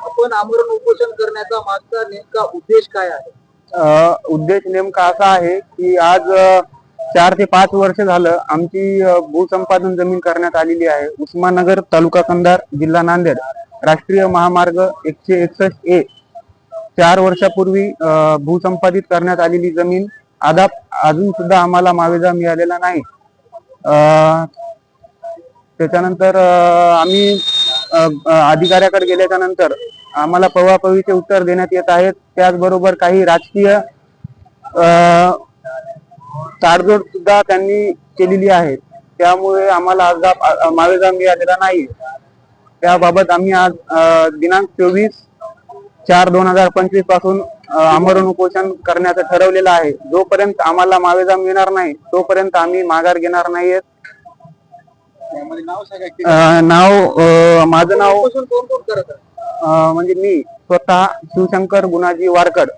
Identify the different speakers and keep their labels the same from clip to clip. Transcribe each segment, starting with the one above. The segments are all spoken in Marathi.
Speaker 1: आपण आमरण उपोषण करण्याचा मागचा नेमका उद्देश काय आहे?
Speaker 2: उद्देश नेमका असा आहे की आज चार ते पाच वर्ष झालं आमची भूसंपादन जमीन करण्यात आलेली आहे. उस्मानगर तालुका कंधार जिल्हा नांदेड. राष्ट्रीय महामार्ग एकशे एकसष्ट ए. चार वर्षापूर्वी भूसंपादित करण्यात आलेली जमीन अदा अजून सुद्धा आम्हाला मावेजा मिळालेला नाही. त्याच्यानंतर आम्ही अधिकाऱ्याकडे गेल्याच्यानंतर आम्हाला पवापवीचे उत्तर देण्यात येत आहेत. त्याचबरोबर काही राजकीय ताडजोड सुद्धा त्यांनी केलेली आहे. त्यामुळे आम्हाला अद्याप मावेजा मिळालेला नाही. त्याबाबत आम्ही आज दिनांक चोवीस चार दोन हजार पंचवीसपासून आमरण उपोषण करण्याचं ठरवलेलं आहे. जोपर्यंत आम्हाला मावेजा मिळणार नाही तोपर्यंत आम्ही माघार घेणार नाहीयेत. अ, नाव अ, माझं नाव अ, म्हणजे मी स्वतः शिवशंकर गुणाजी वारकड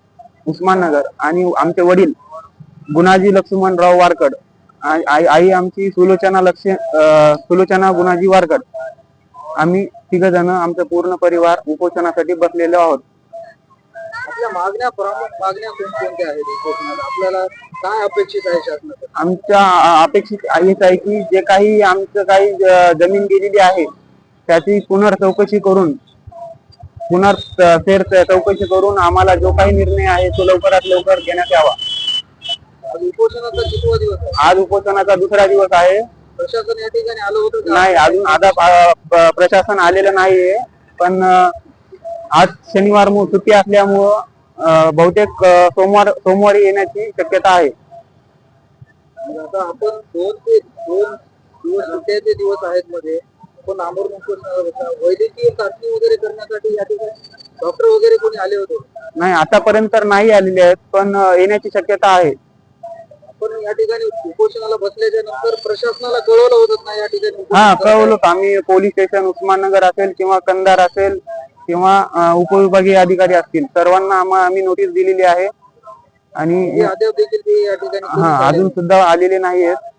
Speaker 2: उस्माननगर आणि आमचे वडील गुणाजी लक्ष्मणराव वारकड. आई आई- आई आमची सुलोचना लक्ष अ, सुलोचना गुणाजी वारकड. आम्ही तिघ जण आमचा पूर्ण परिवार उपोषणासाठी बसलेलो आहोत.
Speaker 1: आपल्या मागण्या प्रमुख मागण्या कोणकोणत्या आहेत? आपल्याला काय अपेक्षित आहे शासनाकडे?
Speaker 2: आमच्या अपेक्षित हेच आहे की जे काही आमचं काही ज- जमीन गेलेली आहे त्याची पुनर्चौकशी करून पुनर् फेर चौकशी करून आम्हाला जो काही निर्णय आहे तो लवकरात लवकर घेण्यात यावा.
Speaker 1: आज उपोषणाचा कितवा दिवस आहे?
Speaker 2: आज उपोषणाचा दुसरा दिवस आहे.
Speaker 1: प्रशासन या ठिकाणी आलं होतं का?
Speaker 2: नाही अजून आता प- प्रशासन आलेलं नाहीये. पण अ, आज शनिवार मु- सुट्टी असल्यामुळं बहुतेक सोमवार सोमवारी येण्याची शक्यता आहे.
Speaker 1: मग आता आपण दोन ते दोन दिवस सुट्ट्याचे दिवस आहेत मध्ये वैद्यकीय चाचणी वगैरे करण्यासाठी या ठिकाणी डॉक्टर वगैरे कोणी आले होते?
Speaker 2: नाही आतापर्यंत तर नाही आलेले आहेत पण येण्याची शक्यता आहे.
Speaker 1: आपण या ठिकाणी उपोषणाला बसल्याच्या नंतर प्रशासनाला कळवलं होतं ना या ठिकाणी?
Speaker 2: हा. कळवलं आम्ही पोलीस स्टेशन उस्माननगर असेल किंवा कंधार असेल किंवा उपविभागीय अधिकारी असतील सर्वांना आम्हा आम्ही नोटीस दिलेली आहे. आणि
Speaker 1: हे कोणी
Speaker 2: हा अजून सुद्धा आलेले नाही आहेत